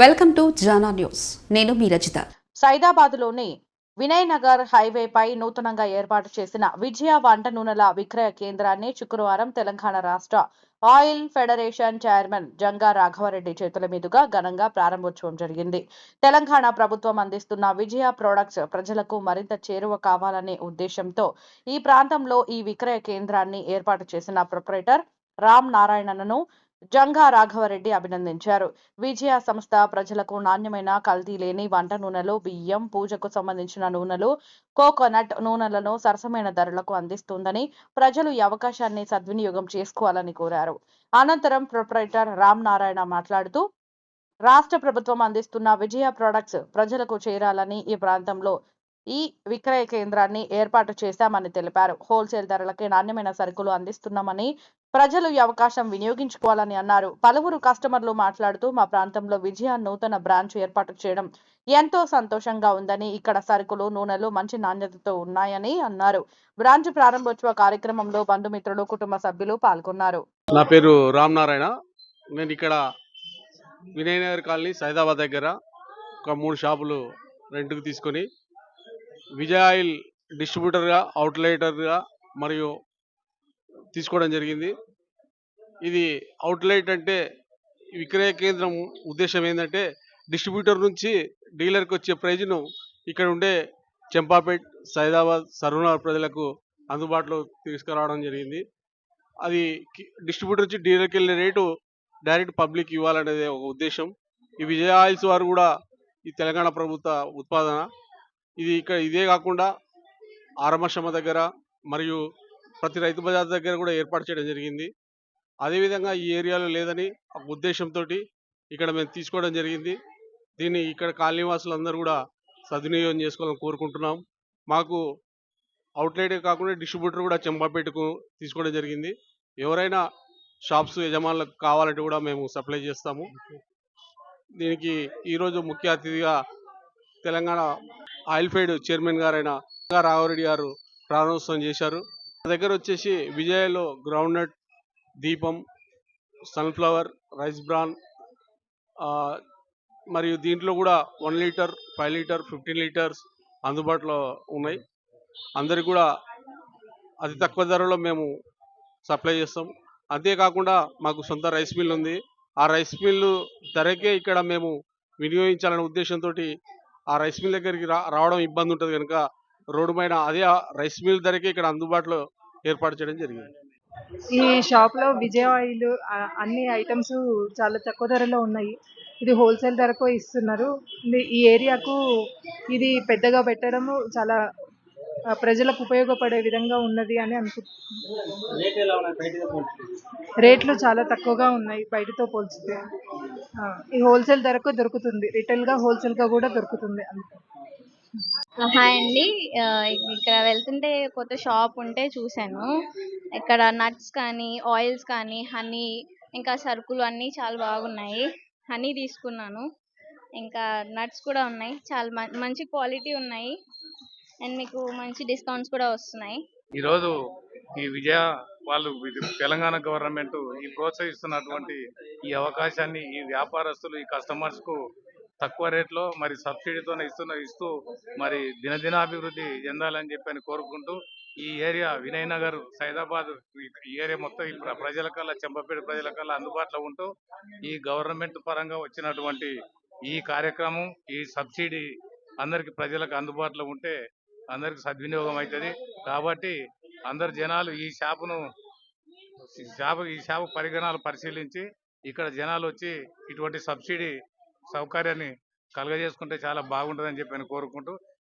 Welcome to Jana news. నేను మీ రజిత. సైదాబాద్లోని వినయ్ నగర్ హైవేపై నూతనంగా ఏర్పాటు చేసిన విజయ వంట నూనెల విక్రయ కేంద్రాన్ని శుక్రవారం తెలంగాణ రాష్ట్ర oil federation chairman Janga Raghava Reddy చేతుల మీదుగా ఘనంగా ప్రారంభోత్సవం జరిగింది. తెలంగాణ ప్రభుత్వం అందిస్తున్న విజయ ప్రొడక్ట్స్ ప్రజలకు మరింత చేరువ కావాలనే ఉద్దేశంతో ఈ ప్రాంతంలో ఈ విక్రయ కేంద్రాన్ని ఏర్పాటు చేసిన ప్రొపరేటర్ రామ్ నారాయణను జంగా రాఘవరెడ్డి అభినందించారు. విజయ సంస్థ ప్రజలకు నాణ్యమైన కల్తీ లేని వంట నూనెలు బియ్యం పూజకు సంబంధించిన నూనెలు కోకోనట్ నూనెలను సరసమైన ధరలకు అందిస్తుందని ప్రజలు ఈ అవకాశాన్ని సద్వినియోగం చేసుకోవాలని కోరారు. అనంతరం ప్రొపరేటర్ రామ్ నారాయణ మాట్లాడుతూ రాష్ట్ర ప్రభుత్వం అందిస్తున్న విజయ ప్రొడక్ట్స్ ప్రజలకు చేరాలని ఈ ప్రాంతంలో ఈ విక్రయ కేంద్రాన్ని ఏర్పాటు చేశామని తెలిపారు. హోల్సేల్ ధరలకే నాణ్యమైన సరుకులు అందిస్తున్నామని ప్రజలు ఈ అవకాశం వినియోగించుకోవాలని అన్నారు. పలువురు కస్టమర్లు మాట్లాడుతూ మా ప్రాంతంలో విజయ నూతన బ్రాంచ్ ఏర్పాటు చేయడం ఎంతో సంతోషంగా ఉందని ఇక్కడ సరుకులు నూనెలు మంచి నాణ్యతతో ఉన్నాయని అన్నారు. బ్రాంచ్ ప్రారంభోత్సవ కార్యక్రమంలో బంధుమిత్రులు కుటుంబ సభ్యులు పాల్గొన్నారు. నా పేరు రామ్ నారాయణ. నేను ఇక్కడ వినయనగర్ కాలనీ సైదాబాద్ దగ్గర ఒక మూడు షాపులు రెంట్కి తీసుకొని విజయ ఆయిల్ డిస్ట్రిబ్యూటర్గా అవుట్లెటర్గా మరియు తీసుకోవడం జరిగింది. ఇది అవుట్లెట్ అంటే విక్రయ కేంద్రం ఉద్దేశం ఏంటంటే డిస్ట్రిబ్యూటర్ నుంచి డీలర్కి వచ్చే ప్రైజ్ను ఇక్కడ ఉండే చెంపాపేట్ సైదాబాద్ సర్వనగర్ ప్రజలకు అందుబాటులో తీసుకురావడం జరిగింది. అది డిస్ట్రిబ్యూటర్ నుంచి డీలర్కి వెళ్ళే రేటు డైరెక్ట్ పబ్లిక్ ఇవ్వాలనేది ఒక ఉద్దేశం. ఈ విజయ ఆయిల్స్ వారు కూడా ఈ తెలంగాణ ప్రభుత్వ ఉత్పాదన. ఇది ఇక్కడ ఇదే కాకుండా ఆరమశమ దగ్గర మరియు ప్రతి రైతు బజార్ దగ్గర కూడా ఏర్పాటు చేయడం జరిగింది. అదేవిధంగా ఈ ఏరియాలో లేదని ఒక ఉద్దేశంతో ఇక్కడ మేము తీసుకోవడం జరిగింది. దీన్ని ఇక్కడ కాలనీవాసులు అందరూ కూడా సద్వినియోగం చేసుకోవాలని కోరుకుంటున్నాం. మాకు అవుట్లెట్ కాకుండా డిస్ట్రిబ్యూటర్ కూడా చెంపాపేటకు తీసుకోవడం జరిగింది. ఎవరైనా షాప్స్ యజమానులకు కావాలంటే కూడా మేము సప్లై చేస్తాము. దీనికి ఈరోజు ముఖ్య అతిథిగా తెలంగాణ ఆయిల్ ఫైడ్ చైర్మన్ గారైన రాఘవరెడ్డి గారు ప్రారంభోత్సవం చేశారు. దగ్గర వచ్చేసి విజయలో గ్రౌండ్ నట్ దీపం సన్ఫ్లవర్ రైస్ బ్రాన్ మరియు దీంట్లో కూడా one litre five litre fifteen litres అందుబాటులో ఉన్నాయి. అందరికి కూడా అతి తక్కువ ధరలో మేము సప్లై చేస్తాం. అంతేకాకుండా మాకు సొంత రైస్ మిల్ ఉంది. ఆ రైస్ మిల్లు ధరకే ఇక్కడ మేము వినియోగించాలనే ఉద్దేశంతో ఆ రైస్ మిల్ దగ్గరికి రా రావడం ఇబ్బంది ఉంటుంది కనుక రోడ్డు పైన అదే రైస్ మిల్ ధరకే ఇక్కడ అందుబాటులో ఏర్పాటు చేయడం జరిగింది. ఈ షాప్లో విజయ ఆయిల్ అన్ని ఐటమ్స్ చాలా తక్కువ ధరలో ఉన్నాయి. ఇది హోల్సేల్ ధరకు ఇస్తున్నారు. ఈ ఏరియాకు ఇది పెద్దగా పెట్టడము చాలా ప్రజలకు ఉపయోగపడే విధంగా ఉన్నది అని అనుకుంటున్నాను రేట్లు చాలా తక్కువగా ఉన్నాయి బయటతో పోల్చితే. ఈ హోల్సేల్ ధరకు దొరుకుతుంది. రిటైల్గా హోల్సేల్గా కూడా దొరుకుతుంది హాయ్ అండి. ఇక్కడ వెళ్తుంటే కొత్త షాప్ ఉంటే చూశాను. ఇక్కడ నట్స్ కానీ ఆయిల్స్ కానీ హనీ ఇంకా సరుకులు అన్నీ చాలా బాగున్నాయి. హనీ తీసుకున్నాను. ఇంకా నట్స్ కూడా ఉన్నాయి. చాలా మంచి క్వాలిటీ ఉన్నాయి. అండ్ మీకు మంచి డిస్కౌంట్స్ కూడా వస్తున్నాయి. ఈరోజు ఈ విజయ వాళ్ళు తెలంగాణ గవర్నమెంట్ ఈ ప్రోత్సహిస్తున్నటువంటి ఈ అవకాశాన్ని ఈ వ్యాపారస్తులు ఈ కస్టమర్స్కు తక్కువ రేట్లో మరి సబ్సిడీతో ఇస్తున్న ఇస్తూ మరి దినదినాభివృద్ధి చెందాలని చెప్పని కోరుకుంటూ ఈ ఏరియా వినయ్ నగర్ సైదాబాద్ ఈ- ఏరియా మొత్తం ఈ ప్రజలకల్లా ప్రజల కల్లా చెంపపేట ప్రజల కల్లా అందుబాటులో ఉంటూ ఈ గవర్నమెంట్ పరంగా వచ్చినటువంటి ఈ కార్యక్రమం ఈ సబ్సిడీ అందరికి ప్రజలకు అందుబాటులో ఉంటే అందరికి సద్వినియోగం అవుతుంది. కాబట్టి అందరు జనాలు ఈ షాపును షాపు ఈ షాపు పరిగణాలు పరిశీలించి ఇక్కడ జనాలు వచ్చి ఇటువంటి సబ్సిడీ సౌకర్యాన్ని కలుగజేసుకుంటే చాలా బాగుంటుందని చెప్పి నేను కోరుకుంటూ